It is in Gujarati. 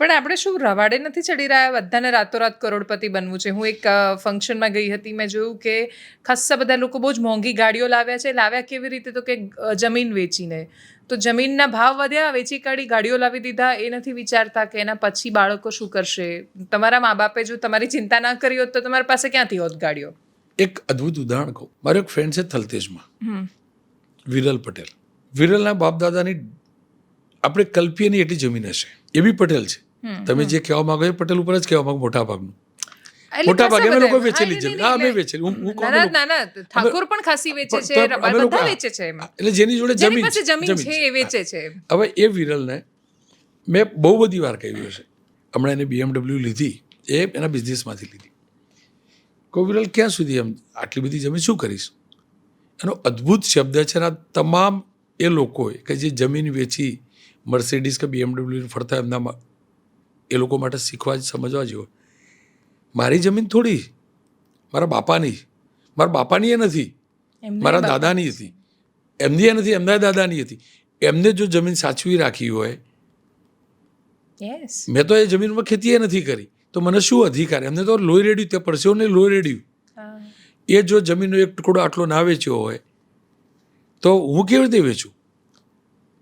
પણ આપણે શું રવાડે નથી ચડી રહ્યા બધાને રાતોરાત કરોડપતિ બનવું છે? હું એક ફંક્શનમાં ગઈ હતી મેં જોયું કે ખાસ્સા બધા લોકો બહુ જ મોંઘી ગાડીઓ લાવ્યા છે. લાવ્યા કેવી રીતે? તો કે જમીન વેચીને. તો જમીનના ભાવ વધ્યા વેચી કાઢી ગાડીઓ લાવી દીધા. એ નથી વિચારતા કે એના પછી બાળકો શું કરશે? તમારા મા બાપે જો તમારી ચિંતા ના કરી હોત તો તમારી પાસે ક્યાંથી હોત ગાડીઓ? એક અદ્ભુત ઉદાહરણ કહું. મારો એક ફ્રેન્ડ છે થલતેજમાં. વિરલ પટેલ. વિરલના બાપ દાદાની આપણે કલ્પીએ એટલી જમીન હશે. એ બી પટેલ છે. તમે જે કહેવા માંગો એ પટેલ ઉપર જ કહેવા માંગો મોટા ભાગનું. મોટા ભાગે અમે લોકો વેચેલી જમીન હા અમે વેચેલી હું હું ના ના ઠાકોર પણ ખાસી વેચે છે બધા વેચે છે એમાં. એટલે જેની જોડે જમીન પાસે જમીન છે એ વેચે છે હવે એ વિરલને મેં બહુ બધી વાર કહ્યું હશે. હમણાં એને બીએમડબલ્યુ લીધી એ એના બિઝનેસમાંથી લીધી. કહું વિરલ ક્યાં સુધી એમ? આટલી બધી જમીન શું કરીશ? એનો અદ્ભુત શબ્દ છે આ તમામ એ લોકોએ કે જે જમીન વેચી મર્સિડીઝ કે બીએમડબલ્યુ ફરતા એમના એ લોકો માટે શીખવા જ સમજવા જેવો મારી જમીન થોડી મારા બાપાની મારા બાપાની એ નથી. મારા દાદાની હતી. એમની એ નથી એમના દાદાની હતી. એમને જો જમીન સાચવી રાખી હોય મેં તો એ જમીનમાં ખેતી એ નથી કરી. તો મને શું અધિકાર? એમને તો લોહી રેડ્યું તે પરસ્યો ને લોહી રેડ્યું. એ જો જમીનનો એક ટુકડો આટલો ના વેચ્યો હોય તો હું કેવી રીતે વેચું?